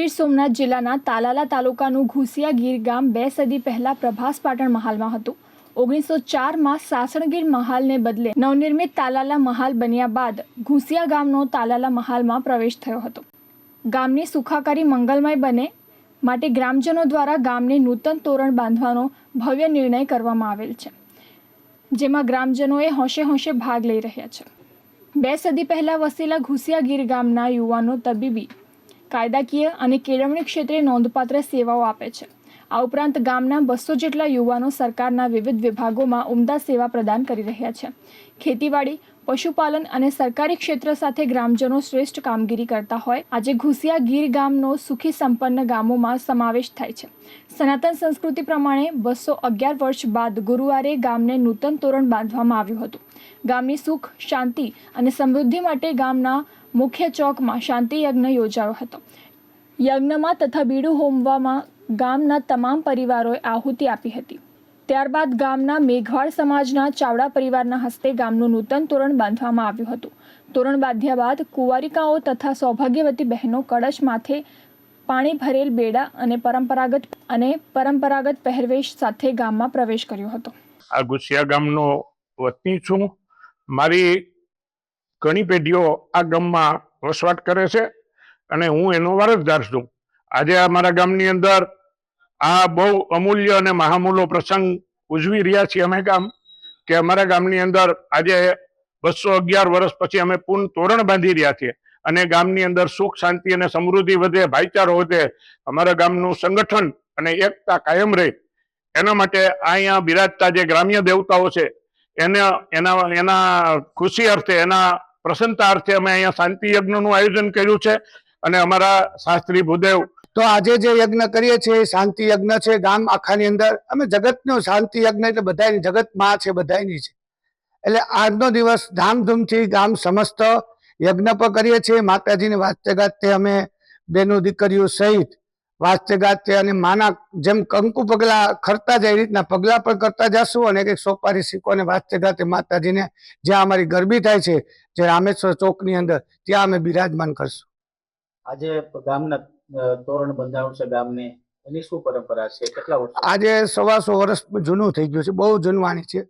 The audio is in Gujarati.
ગીર સોમનાથ જિલ્લાના તાલાલા તાલુકાનું ઘુસિયા ગીર ગામ બે સદી પહેલા પ્રભાસ પાટણ મહાલમાં હતું. ઓગણીસો ચારમાં સાસણગીર મહાલને બદલે નવનિર્મિત તાલાલા મહાલ બન્યા બાદ ઘુસિયા ગામનો તાલાલા મહાલમાં પ્રવેશ થયો હતો. ગામની સુખાકારી મંગલમય બને માટે ગ્રામજનો દ્વારા ગામને નૂતન તોરણ બાંધવાનો ભવ્ય નિર્ણય કરવામાં આવેલ છે, જેમાં ગ્રામજનોએ હોંશે હોંશે ભાગ લઈ રહ્યા છે. બે સદી પહેલા વસેલા ઘુસિયા ગીર ગામના યુવાનો તબીબી કાયદાકીય અને કેળવણી ક્ષેત્રે નોંધપાત્ર સેવાઓ આપે છે. આ ઉપરાંત ગામના બસો જેટલા યુવાનો સરકારના વિવિધ વિભાગોમાં ઉમદા સેવા પ્રદાન કરી રહ્યા છે. ખેતીવાડી, પશુપાલન અને સરકારી ક્ષેત્ર સાથે ગ્રામજનો શ્રેષ્ઠ કામગીરી કરતા હોય, આજે ઘુસિયા ગીર ગામનો સુખી સંપન્ન ગામોમાં સમાવેશ થાય છે. સનાતન સંસ્કૃતિ પ્રમાણે બસો અગિયાર વર્ષ બાદ ગુરુવારે ગામને નૂતન તોરણ બાંધવામાં આવ્યું હતું. ગામની સુખ, શાંતિ અને સમૃદ્ધિ માટે ગામના મુખ્ય ચોકમાં શાંતિ યજ્ઞ યોજાયો હતો. યજ્ઞમાં તથા બીડું હોમવામાં ગામના તમામ પરિવારોએ આહુતિ આપી હતી. ત્યારબાદ ગામના મેઘવાળ સમાજના ચાવડા પરિવારના હસ્તે ગામનું નૂતન તોરણ બાંધવામાં આવ્યું હતું. તોરણ બાંધ્યા બાદ કુંવારિકાઓ તથા સૌભાગ્યવતી બહેનો કળશ માથે પાણી ભરેલ બેડા અને પરંપરાગત અને પરંપરાગત પહેરવેશ સાથે ગામમાં પ્રવેશ કર્યો હતો. આ ગુસિયા ગામનો વતની છું. મારી ઘણી પેઢીઓ આ ગામમાં વસવાટ કરે છે અને હું એનો વારસદાર છું. આજે અમારા ગામની અંદર આ બહુ અમૂલ્ય અને મહામૂલો પ્રસંગ ઉજવી રહ્યા છીએ અમે ગામ કે અમારા ગામની અંદર આજે બસો અગિયાર વર્ષ પછી અમે પૂર્ણ તોરણ બાંધી રહ્યા છીએ અને ગામની અંદર સુખ, શાંતિ અને સમૃદ્ધિ વધે, ભાઈચારો વધે, અમારા ગામનું સંગઠન અને એકતા કાયમ રહે. એના માટે અહીંયા બિરાજતા જે ગ્રામ્ય દેવતાઓ છે, એને, એના એના ખુશી અર્થે એના પ્રસન્નતા અર્થે અમે અહીંયા શાંતિ યજ્ઞનું આયોજન કર્યું છે અને અમારા શાસ્ત્રી ભૂદેવ તો આજે જે યજ્ઞ કરીએ છીએ શાંતિ યજ્ઞ છે ગામ આખાની અંદર. અમે જગતનો શાંતિ યજ્ઞ એટલે બધાની જગતમાં છે બધાની છે. એટલે આજનો દિવસ ધામધૂમથી ગામ સમસ્ત યજ્ઞ પર કરીએ છીએ. માતાજીની વાસ્તે ગાતે અમે બેનો દીકરીઓ સહિત વાસ્તે ગાતે અને માના જેમ કંકુ પગલા ખરતા જાય એ રીતના પગલા પણ કરતા જશું અને એક સોપારી સિક્કો અને વાસ્તે ગાતે માતાજીને જ્યાં અમારી ગરબી થાય છે જે રામેશ્વર ચોકની અંદર ત્યાં અમે બિરાજમાન કરશું. આજે ગામના તોરણ બંધાણું છે ગામને એની શું પરંપરા છે? કેટલા વર્ષ? આજે સવાસો વર્ષ જૂનું થઈ ગયું છે બહુ જૂનવાણી છે.